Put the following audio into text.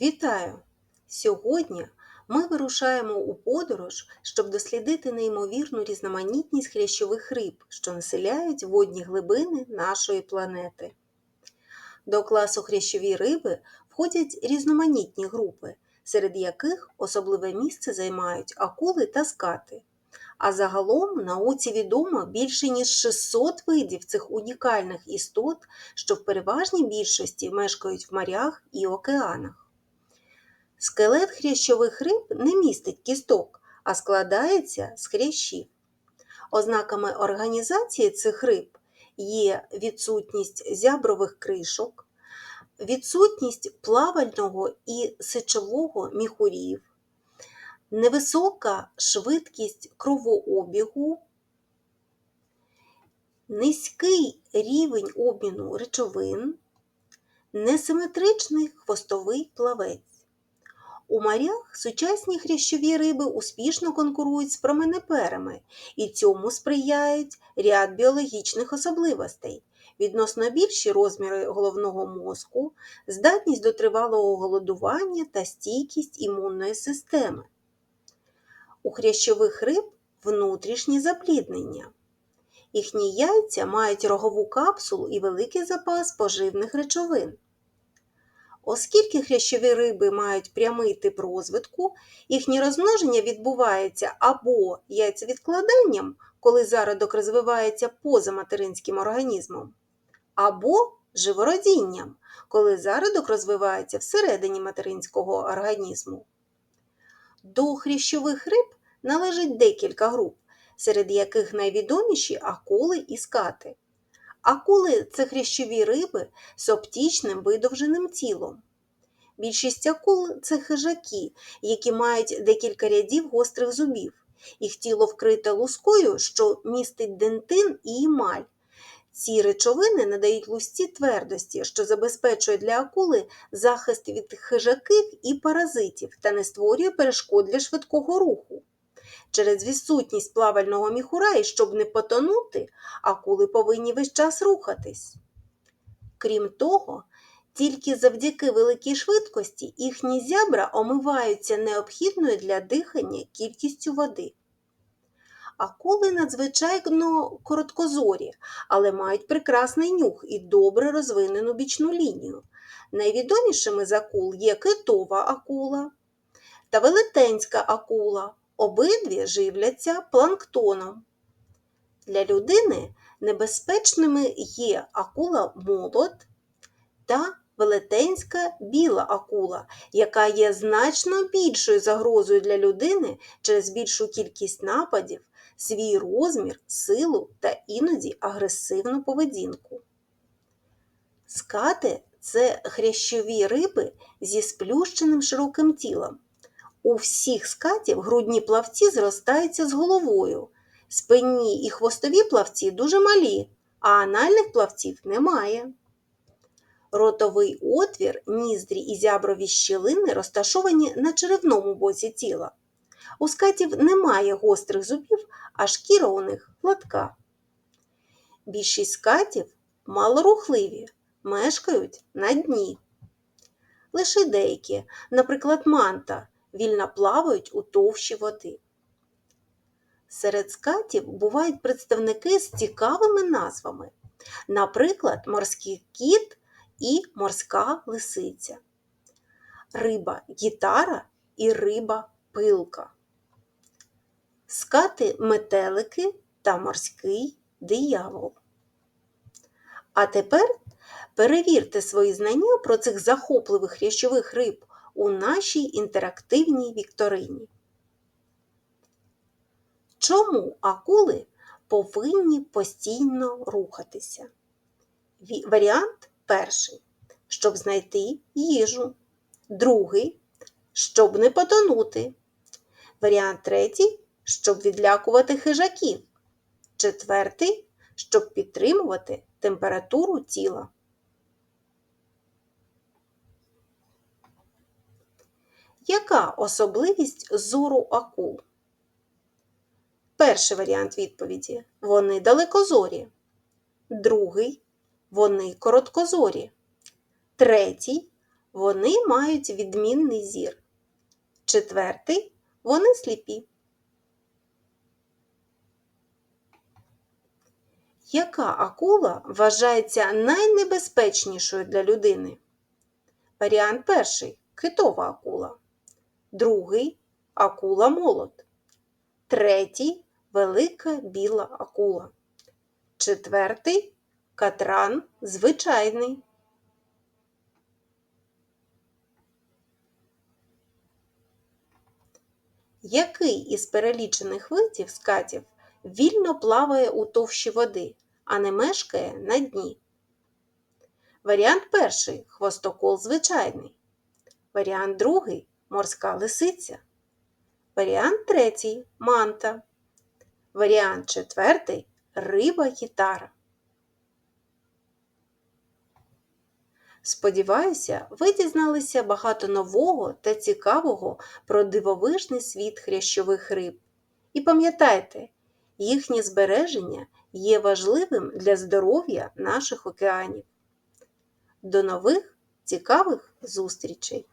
Вітаю! Сьогодні ми вирушаємо у подорож, щоб дослідити неймовірну різноманітність хрящових риб, що населяють водні глибини нашої планети. До класу хрящові риби входять різноманітні групи, серед яких особливе місце займають акули та скати. А загалом науці відомо більше ніж 600 видів цих унікальних істот, що в переважній більшості мешкають в морях і океанах. Скелет хрящових риб не містить кісток, а складається з хрящів. Ознаками організації цих риб є відсутність зябрових кришок, відсутність плавального і сечового міхурів, невисока швидкість кровообігу, низький рівень обміну речовин, несиметричний хвостовий плавець. У морях сучасні хрящові риби успішно конкурують з променеперами, і цьому сприяють ряд біологічних особливостей, відносно більші розміри головного мозку, здатність до тривалого голодування та стійкість імунної системи. У хрящових риб внутрішні запліднення. Їхні яйця мають рогову капсулу і великий запас поживних речовин. Оскільки хрящові риби мають прямий тип розвитку, їхнє розмноження відбувається або яйцевідкладанням, коли зародок розвивається поза материнським організмом, або живородінням, коли зародок розвивається всередині материнського організму. До хрящових риб належить декілька груп, серед яких найвідоміші акули і скати. Акули це хрящові риби з оптічним видовженим тілом. Більшість акул це хижаки, які мають декілька рядів гострих зубів. Їх тіло вкрите лускою, що містить дентин і емаль. Ці речовини надають лусті твердості, що забезпечує для акули захист від хижаків і паразитів та не створює перешкод для швидкого руху. Через відсутність плавального міхура і щоб не потонути, акули повинні весь час рухатись. Крім того, тільки завдяки великій швидкості їхні зябра омиваються необхідною для дихання кількістю води. Акули надзвичайно короткозорі, але мають прекрасний нюх і добре розвинену бічну лінію. Найвідомішими з акул є китова акула та велетенська акула. Обидві живляться планктоном. Для людини небезпечними є акула молот та велетенська біла акула, яка є значно більшою загрозою для людини через більшу кількість нападів, свій розмір, силу та іноді агресивну поведінку. Скати це хрящові риби зі сплющеним широким тілом. У всіх скатів грудні плавці зростаються з головою. Спинні і хвостові плавці дуже малі, а анальних плавців немає. Ротовий отвір, ніздрі і зяброві щілини розташовані на черевному боці тіла. У скатів немає гострих зубів, а шкіра у них гладка. Більшість скатів малорухливі, мешкають на дні. Лише деякі, наприклад, манта, вільно плавають у товщі води. Серед скатів бувають представники з цікавими назвами, наприклад, морський кіт і морська лисиця, риба гітара і риба пилка, скати метелики та морський диявол. А тепер перевірте свої знання про цих захопливих хрящових риб у нашій інтерактивній вікторині. Чому акули повинні постійно рухатися? Варіант перший щоб знайти їжу. Другий щоб не потонути. Варіант третій щоб відлякувати хижаків. Четвертий щоб підтримувати температуру тіла. Яка особливість зору акул? Перший варіант відповіді вони далекозорі. Другий вони короткозорі. Третій Вони мають відмінний зір. Четвертий вони сліпі. Яка акула вважається найнебезпечнішою для людини? Варіант перший китова акула. Другий акула молот. Третій велика біла акула. Четвертий катран звичайний. Який із перелічених видів скатів вільно плаває у товщі води, а не мешкає на дні? Варіант перший хвостокол звичайний. Варіант другий морська лисиця. Варіант третій манта. Варіант четвертий риба гітара. Сподіваюся, ви дізналися багато нового та цікавого про дивовижний світ хрящових риб. І пам'ятайте, їхнє збереження є важливим для здоров'я наших океанів. До нових цікавих зустрічей!